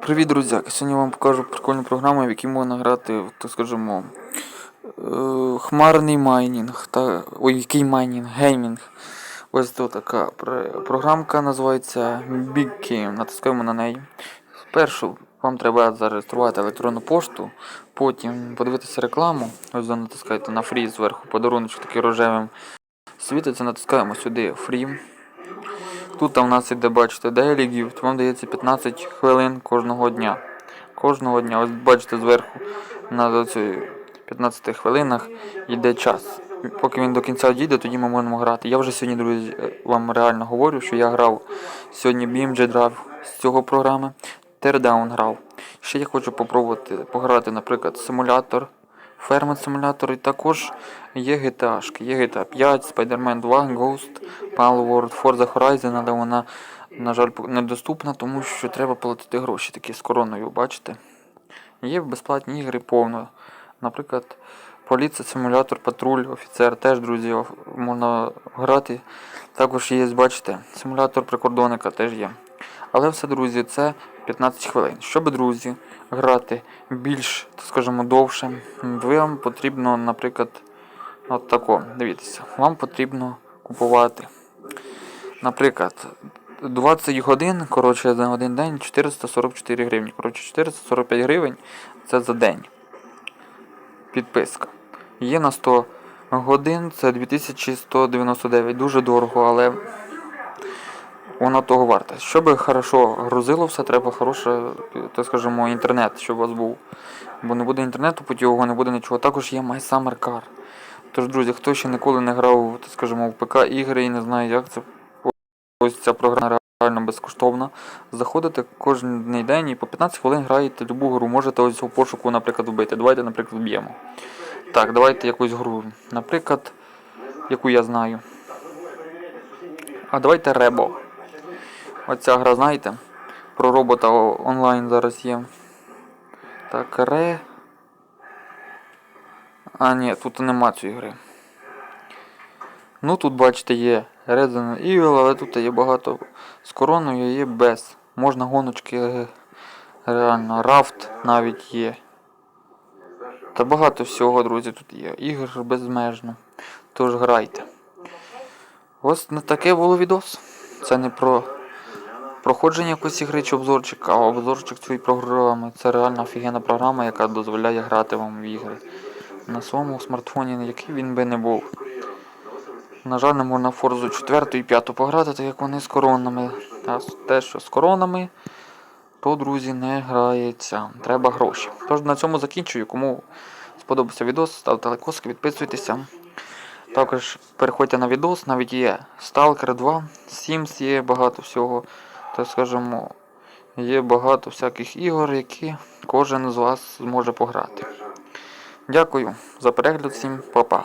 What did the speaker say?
Привіт, друзяки! Сьогодні вам покажу прикольну програму, в якій можна грати, так скажімо, е, хмарний майнінг. Та, ой, який майнінг, геймінг. Ось тут така програмка називається Big Game. Натискаємо на неї. Спершу вам треба зареєструвати електронну пошту, потім подивитися рекламу. Ось натискаєте на фрі зверху подарунок такий рожевим світиться, натискаємо сюди фрі. Тут у нас іде, бачите, Daily Gift, вам дається 15 хвилин кожного дня. Кожного дня. Ось бачите зверху на цій 15 хвилинах йде час. Поки він до кінця дійде, тоді ми можемо грати. Я вже сьогодні, друзі, е, вам реально говорю, що я грав сьогодні BMG Drive з цього програми, Teardown грав. Ще я хочу попробувати пограти, наприклад, симулятор, Фермет симулятор і також є GTA. Є GTA 5, Spider-Man 2, Ghost, Palworld, Forza Horizon, але вона, на жаль, недоступна, тому що треба платити гроші такі з короною, бачите? Є безплатні ігри повно. Наприклад, поліція, симулятор, патруль, офіцер теж, друзі, можна грати. Також є, бачите, симулятор прикордонника теж є. Але все, друзі, це 15 хвилин. Щоб, друзі, грати більш, скажімо, довше, вам потрібно, наприклад, от тако, дивіться, вам потрібно купувати, наприклад, 20 годин, коротше, за один день 444 гривні. Коротше, 445 гривень це за день. Підписка. Є на 100 годин, це 2199. Дуже дорого, але воно того варте. Щоб хорошо грузило все, треба хороше, так скажімо, інтернет, щоб у вас був. Бо не буде інтернету, потім його не буде нічого. Також є My Summer Car. Тож, друзі, хто ще ніколи не грав, так скажімо, в ПК ігри і не знає, як це. Ось ця програма реально безкоштовна. Заходите кожен день і по 15 хвилин граєте любу гру. Можете ось у пошуку, наприклад, вбити. Давайте, наприклад, вб'ємо. Так, давайте якусь гру. Наприклад, яку я знаю. А давайте Ребо. Оця гра, знаєте? Про робота онлайн зараз є. Так, Ре. А, ні, тут нема цієї гри. Ну тут, бачите, є Resident Evil, але тут є багато з короною, є без. Можна гоночки е, реально, рафт навіть є. Та багато всього, друзі, тут є. Ігор безмежно. Тож грайте. Ось на таке було відос. Це не про проходження якоїсь ігри чи обзорчик, а обзорчик цієї програми. Це реально офігенна програма, яка дозволяє грати вам в ігри. На своєму смартфоні, який він би не був. На жаль, не можна Форзу 4 і 5 пограти, так як вони з коронами. А те, що з коронами, то, друзі, не грається. Треба гроші. Тож на цьому закінчую. Кому сподобався відос, ставте лайкоски, підписуйтеся. Також переходьте на відос, навіть є Stalker 2, Sims є багато всього. Так скажемо, є багато всяких ігор, які кожен з вас зможе пограти. Дякую за перегляд всім, па-па.